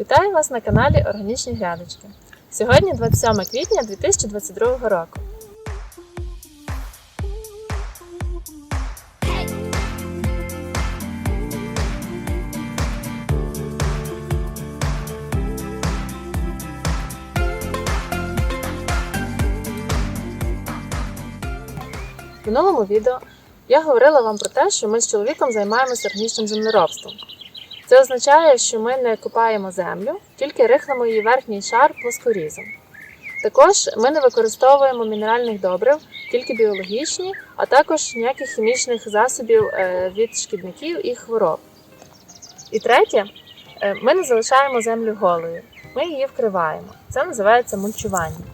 Вітаю вас на каналі Органічні Грядочки. Сьогодні 27 квітня 2022 року. В минулому відео я говорила вам про те, що ми з чоловіком займаємося органічним землеробством. Це означає, що ми не копаємо землю, тільки рихлимо її верхній шар плоскорізом. Також ми не використовуємо мінеральних добрив, тільки біологічні, а також ніяких хімічних засобів е, від шкідників і хвороб. І третє, е, ми не залишаємо землю голою, ми її вкриваємо. Це називається мульчування.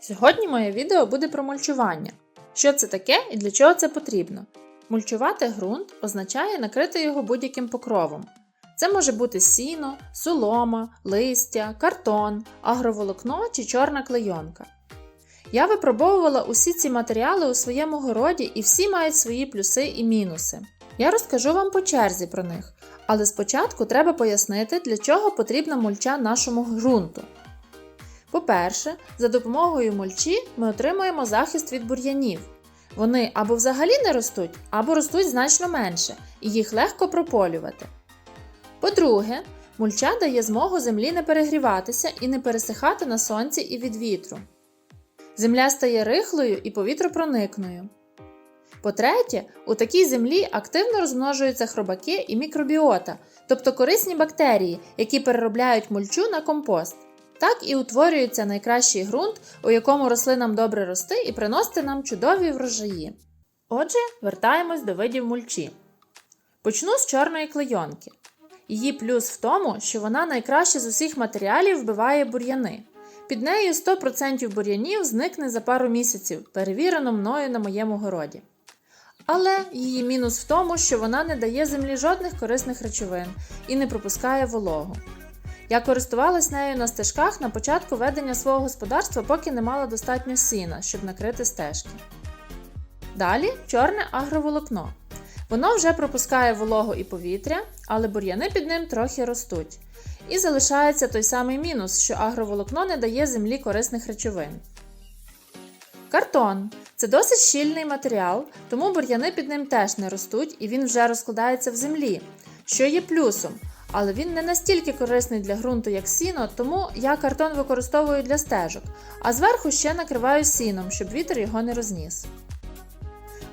Сьогодні моє відео буде про мульчування. Що це таке і для чого це потрібно? Мульчувати ґрунт означає накрити його будь-яким покровом. Це може бути сіно, солома, листя, картон, агроволокно чи чорна клейонка. Я випробовувала усі ці матеріали у своєму городі і всі мають свої плюси і мінуси. Я розкажу вам по черзі про них, але спочатку треба пояснити, для чого потрібна мульча нашому ґрунту. По-перше, за допомогою мульчі ми отримуємо захист від бур'янів. Вони або взагалі не ростуть, або ростуть значно менше, і їх легко прополювати. По-друге, мульча дає змогу землі не перегріватися і не пересихати на сонці і від вітру. Земля стає рихлою і повітропроникною. По-третє, у такій землі активно розмножуються хробаки і мікробіота, тобто корисні бактерії, які переробляють мульчу на компост. Так і утворюється найкращий ґрунт, у якому рослинам добре рости і приносити нам чудові врожаї. Отже, вертаємось до видів мульчі. Почну з чорної клейонки. Її плюс в тому, що вона найкраще з усіх матеріалів вбиває бур'яни. Під нею 100% бур'янів зникне за пару місяців, перевірено мною на моєму городі. Але її мінус в тому, що вона не дає землі жодних корисних речовин і не пропускає вологу. Я користувалась нею на стежках на початку ведення свого господарства, поки не мала достатньо сіна, щоб накрити стежки. Далі чорне агроволокно. Воно вже пропускає вологу і повітря, але бур'яни під ним трохи ростуть. І залишається той самий мінус, що агроволокно не дає землі корисних речовин. Картон це досить щільний матеріал, тому бур'яни під ним теж не ростуть і він вже розкладається в землі, що є плюсом. Але він не настільки корисний для ґрунту, як сіно, тому я картон використовую для стежок, а зверху ще накриваю сіном, щоб вітер його не розніс.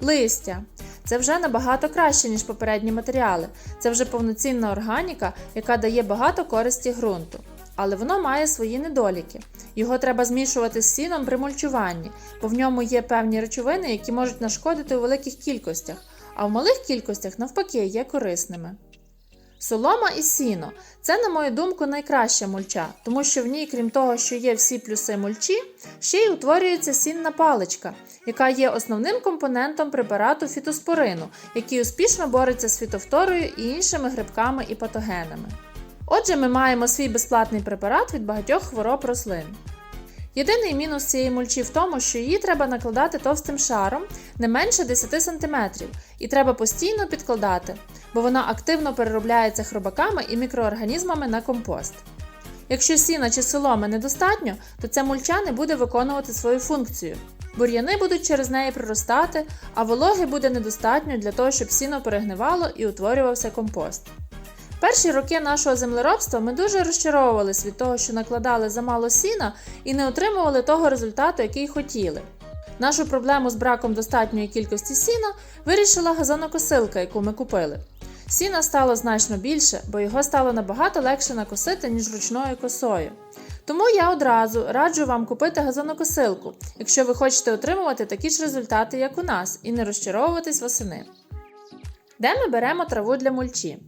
Листя. Це вже набагато краще, ніж попередні матеріали. Це вже повноцінна органіка, яка дає багато користі ґрунту. Але воно має свої недоліки. Його треба змішувати з сіном при мульчуванні, бо в ньому є певні речовини, які можуть нашкодити у великих кількостях, а в малих кількостях, навпаки, є корисними. Солома і сіно це, на мою думку, найкраща мульча, тому що в ній, крім того, що є всі плюси мульчі, ще й утворюється сінна паличка, яка є основним компонентом препарату фітоспорину, який успішно бореться з фітофторою і іншими грибками і патогенами. Отже, ми маємо свій безплатний препарат від багатьох хвороб рослин. Єдиний мінус цієї мульчі в тому, що її треба накладати товстим шаром не менше 10 см, і треба постійно підкладати, бо вона активно переробляється хробаками і мікроорганізмами на компост. Якщо сіна чи соломи недостатньо, то ця мульча не буде виконувати свою функцію. Бур'яни будуть через неї проростати, а вологи буде недостатньо для того, щоб сіно перегнивало і утворювався компост. Перші роки нашого землеробства ми дуже розчаровувалися від того, що накладали замало сіна і не отримували того результату, який хотіли. Нашу проблему з браком достатньої кількості сіна вирішила газонокосилка, яку ми купили. Сіна стало значно більше, бо його стало набагато легше накосити, ніж ручною косою. Тому я одразу раджу вам купити газонокосилку, якщо ви хочете отримувати такі ж результати, як у нас, і не розчаровуватись восени. Де ми беремо траву для мульчі?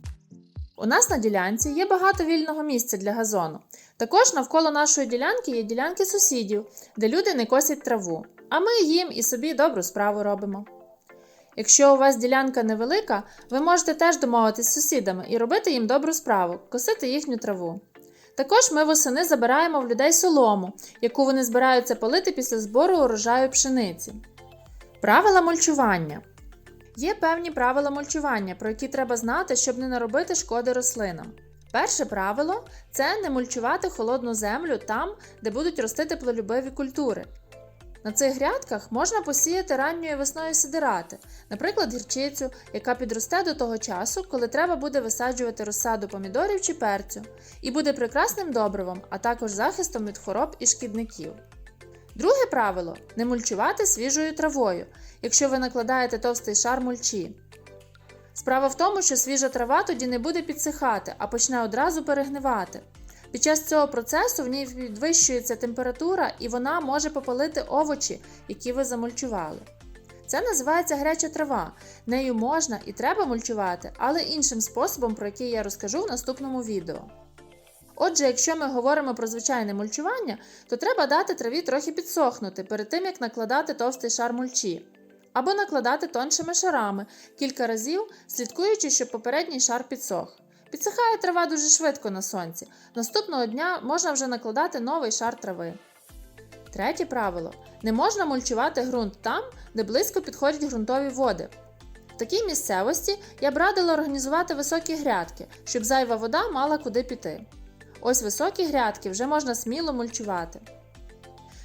У нас на ділянці є багато вільного місця для газону. Також навколо нашої ділянки є ділянки сусідів, де люди не косять траву, а ми їм і собі добру справу робимо. Якщо у вас ділянка невелика, ви можете теж домовитись з сусідами і робити їм добру справу, косити їхню траву. Також ми восени забираємо в людей солому, яку вони збираються полити після збору урожаю пшениці. Правила мульчування. Є певні правила мульчування, про які треба знати, щоб не наробити шкоди рослинам. Перше правило це не мульчувати холодну землю там, де будуть рости теплолюбиві культури. На цих грядках можна посіяти ранньою весною сидирати, наприклад, гірчицю, яка підросте до того часу, коли треба буде висаджувати розсаду помідорів чи перцю, і буде прекрасним добривом, а також захистом від хвороб і шкідників. Друге правило не мульчувати свіжою травою, якщо ви накладаєте товстий шар мульчі. Справа в тому, що свіжа трава тоді не буде підсихати, а почне одразу перегнивати. Під час цього процесу в ній підвищується температура і вона може попалити овочі, які ви замульчували. Це називається гаряча трава. Нею можна і треба мульчувати, але іншим способом, про який я розкажу в наступному відео. Отже, якщо ми говоримо про звичайне мульчування, то треба дати траві трохи підсохнути перед тим, як накладати товстий шар мульчі. Або накладати тоншими шарами кілька разів, слідкуючи, щоб попередній шар підсох. Підсихає трава дуже швидко на сонці. Наступного дня можна вже накладати новий шар трави. Третє правило: не можна мульчувати ґрунт там, де близько підходять ґрунтові води. В такій місцевості я б радила організувати високі грядки, щоб зайва вода мала куди піти. Ось високі грядки вже можна сміло мульчувати.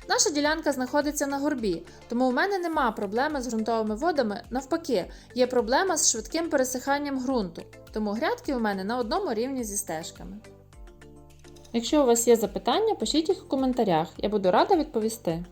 Наша ділянка знаходиться на горбі, тому у мене нема проблеми з ґрунтовими водами. Навпаки, є проблема з швидким пересиханням ґрунту, тому грядки у мене на одному рівні зі стежками. Якщо у вас є запитання, пишіть їх у коментарях, я буду рада відповісти.